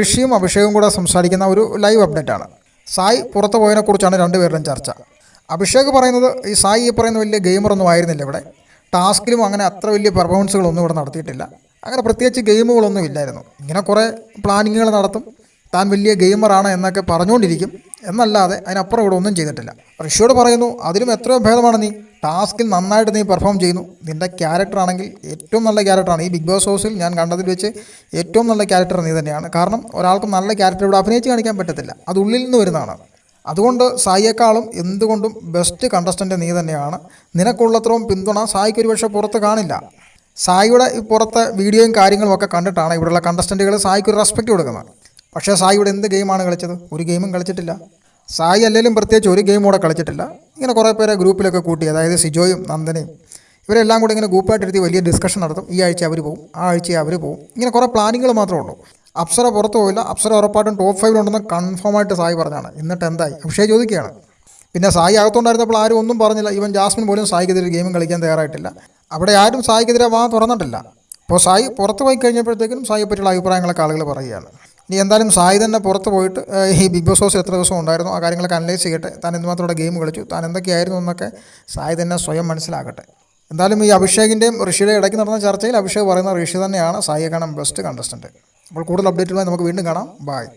ഋഷിയും അഭിഷേകും കൂടെ സംസാരിക്കുന്ന ഒരു ലൈവ് അപ്ഡേറ്റ് ആണ്. സായി പുറത്തു പോയതിനെക്കുറിച്ചാണ് രണ്ടുപേരുടെയും ചർച്ച. അഭിഷേക് പറയുന്നത് ഈ സായി ഈ പറയുന്ന വലിയ ഗെയിമറൊന്നും ആയിരുന്നില്ല ഇവിടെ. ടാസ്കിലും അങ്ങനെ അത്ര വലിയ പെർഫോമൻസുകളൊന്നും ഇവിടെ നടത്തിയിട്ടില്ല. അങ്ങനെ പ്രത്യേകിച്ച് ഗെയിമുകളൊന്നും ഇല്ലായിരുന്നു. ഇങ്ങനെ കുറേ പ്ലാനിങ്ങുകൾ നടത്തും. താൻ വലിയ ഗെയിമറാണ് എന്നൊക്കെ പറഞ്ഞുകൊണ്ടിരിക്കും. എന്നല്ലാതെ അതിനപ്പുറം ഇവിടെ ഒന്നും ചെയ്തിട്ടില്ല. ഋഷിയോട് പറയുന്നു അതിലും എത്രയോ ഭേദമാണ് നീ. ടാസ്കിൽ നന്നായിട്ട് നീ പെർഫോം ചെയ്യുന്നു. നിന്റെ ക്യാരക്ടർ ആണെങ്കിൽ ഏറ്റവും നല്ല ക്യാരക്ടറാണ് ഈ ബിഗ് ബോസ് ഹൗസിൽ ഞാൻ കണ്ടതിൽ വെച്ച് ഏറ്റവും നല്ല ക്യാരക്ടർ നീ തന്നെയാണ്. കാരണം ഒരാൾക്ക് നല്ല ക്യാരക്ടർ ഇവിടെ അഭിനയിച്ച് കാണിക്കാൻ പറ്റത്തില്ല. അത് ഉള്ളിൽ നിന്ന് വരുന്നതാണ്. അതുകൊണ്ട് സായിയേക്കാളും എന്തുകൊണ്ടും ബെസ്റ്റ് കണ്ടസ്റ്റന്റ് നീ തന്നെയാണ്. നിനക്കുള്ളത്രയും പിന്തുണ സായിക്ക് ഒരുപക്ഷെ പുറത്ത് കാണില്ല. സായിയുടെ പുറത്തെ വീഡിയോയും കാര്യങ്ങളും ഒക്കെ കണ്ടിട്ടാണ് ഇവിടെയുള്ള കണ്ടസ്റ്റന്റുകൾ സായിക്ക് ഒരു റെസ്പെക്റ്റ് കൊടുക്കുന്നത്. പക്ഷേ സായിയുടെ എന്ത് ഗെയിമാണ് കളിച്ചത്? ഒരു ഗെയിമും കളിച്ചിട്ടില്ല. സായി അല്ലെങ്കിലും പ്രത്യേകിച്ച് ഒരു ഗെയിം കൂടെ കളിച്ചിട്ടില്ല. ഇങ്ങനെ കുറേ പേരെ ഗ്രൂപ്പിലൊക്കെ കൂട്ടി അതായത് സിജോയും നന്ദനയും ഇവരെല്ലാം കൂടി ഇങ്ങനെ ഗ്രൂപ്പായിട്ട് എടുത്തി വലിയ ഡിസ്കഷൻ നടത്തും. ഈ ആഴ്ച അവർ പോകും ആ ആഴ്ച അവർ പോകും ഇങ്ങനെ കുറേ പ്ലാനിങ്ങൾ മാത്രമേ ഉള്ളൂ. അപ്സര പുറത്ത് പോയില്ല അപ്സര ഉറപ്പായിട്ടും ടോപ്പ് ഫൈവിലുണ്ടെന്ന് കൺഫേം ആയിട്ട് സായി പറഞ്ഞാണ്. എന്നിട്ട് എന്തായി? അക്ഷയ ചോദിക്കുകയാണ്. പിന്നെ സായി അകത്തുണ്ടായിരുന്നപ്പോൾ ആരും ഒന്നും പറഞ്ഞില്ല. ഇവൻ ജാസ്മിൻ പോലും സായിക്കെതിരെ ഗെയിമും കളിക്കാൻ തയ്യാറായിട്ടില്ല. അവിടെ ആരും സായിക്കെതിരെ വാ തുറന്നിട്ടില്ല. അപ്പോൾ സായി പുറത്ത് പോയി കഴിഞ്ഞപ്പോഴത്തേക്കും സായിയെ പറ്റിയുള്ള അഭിപ്രായങ്ങളൊക്കെ ആളുകൾ പറയുകയാണ്. ഇനി എന്തായാലും സായി തന്നെ പുറത്ത് പോയിട്ട് ഈ ബിഗ് ബോസ് ഹൗസ് എത്ര ദിവസം ഉണ്ടായിരുന്നു ആ കാര്യങ്ങളൊക്കെ അനലൈസ് ചെയ്യട്ടെ. താൻ എന്തുമാത്രം ഇവിടെ ഗെയിം കളിച്ചു താൻ എന്തൊക്കെയായിരുന്നു എന്നൊക്കെ സായി തന്നെ സ്വയം മനസ്സിലാക്കട്ടെ. എന്തായാലും ഈ അഭിഷേകിന്റെയും ഋഷിയുടെയും ഇടയ്ക്ക് നടന്ന ചർച്ചയിൽ അഭിഷേക് പറയുന്ന ഋഷി തന്നെയാണ് സായിയെ കാണാൻ ബെസ്റ്റ് കണ്ടസ്റ്റന്റ് അപ്പോൾ കൂടുതൽ അപ്ഡേറ്റുമായി നമുക്ക് വീണ്ടും കാണാം. ബായ്